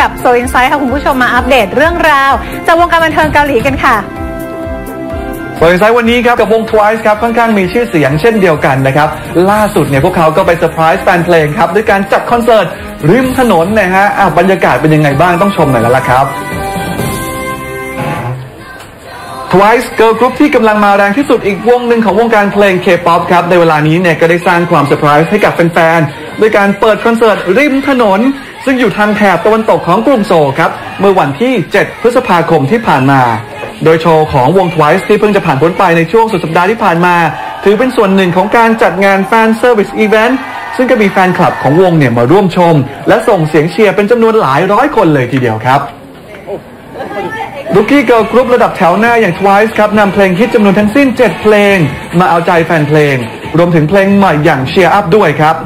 กับโซอินไซด์ค่ะคุณผู้ชมมาอัปเดตเรื่องราว จากวงการบันเทิงเกาหลีกันค่ะโดยไซต์วันนี้ครับกับวง Twice ครับค่อนข้างมีชื่อเสียงเช่นเดียวกันนะครับล่าสุดเนี่ยพวกเขาก็ไปเซอร์ไพรส์แฟนเพลงครับด้วยการจัดคอนเสิร์ตริมถนนนะฮะอะบรรยากาศเป็นยังไงบ้างต้องชมหน่อยแล้วล่ะครับ Twice Girl Group ที่กำลังมาแรงที่สุดอีกวงหนึ่งของวงการเพลง K-POP ครับ ในเวลานี้เนี่ยก็ได้สร้างความเซอร์ไพรส์ให้กับแฟนๆด้วยการเปิดคอนเสิร์ตริมถนน ซึ่งอยู่ทางแถบตะวันตกของกรุงโซครับ เมื่อวันที่ 7 พฤษภาคมที่ผ่านมา โดยโชว์ของวง Twice ที่เพิ่งจะผ่านพ้นไปในช่วงสุดสัปดาห์ที่ผ่านมา ถือเป็นส่วนหนึ่งของการจัดงานแฟนเซอร์วิสอีเวนต์ซึ่งก็มีแฟนคลับของวงเนี่ยมาร่วมชม และส่งเสียงเชียร์เป็นจำนวนหลายร้อยคนเลยทีเดียวครับลูกี้เกิร์ลกรุ๊ประดับแถวหน้าอย่าง Twice ครับนำเพลงฮิตจำนวนทั้งสิ้น 7 เพลง มาเอาใจแฟนเพลง รวมถึงเพลงใหม่อย่าง Cheer Up ด้วยครับ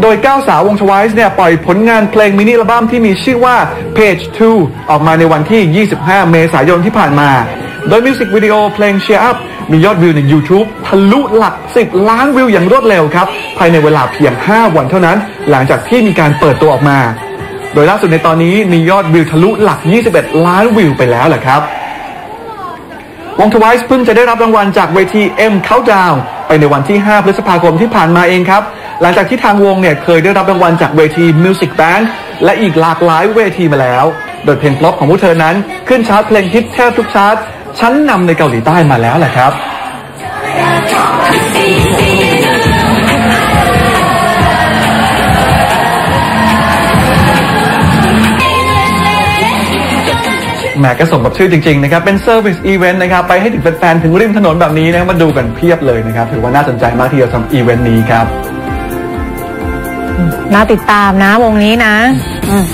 โดยก้าวสาววง Twice เนี่ยปล่อยผลงานเพลงมินิอัลบั้มที่มีชื่อว่า Page 2 ออกมาในวันที่ 25 เมษายนที่ผ่านมา โดยมิวสิกวิดีโอเพลง Cheer Up มียอดวิวใน YouTube ทะลุหลัก 10 ล้านวิวอย่างรวดเร็วครับ ภายในเวลาเพียง 5 วันเท่านั้น หลังจากที่มีการเปิดตัวออกมา โดยล่าสุดในตอนนี้มียอดวิวทะลุหลัก 21 ล้านวิวไปแล้วแหละครับวง Twice เพิ่งจะได้รับรางวัลจากเวที M Countdown ไปในวันที่ 5 พฤษภาคมที่ผ่านมาเองครับ หลังจากที่ทางวงเนี่ยเคยได้รับรางวัลจากเวที Music Bank และอีกหลากหลายเวทีมาแล้ว โดยเพลงพลอปของพวกเธอนั้น ขึ้นชาร์ตเพลงฮิตแทบทุกชาร์ตชั้นนำในเกาหลีใต้มาแล้วแหละครับแหมก็สมกับชื่อจริง ๆ นะครับ เป็นเซอร์วิสอีเวนต์นะครับ ไปให้ถึงแฟนๆ ถึงริมถนนแบบนี้นะครับมาดูกันเพียบเลยนะครับ ถือว่าน่าสนใจมากที่จะทำอีเวนต์นี้ครับ น่าติดตามนะวงนี้นะอืม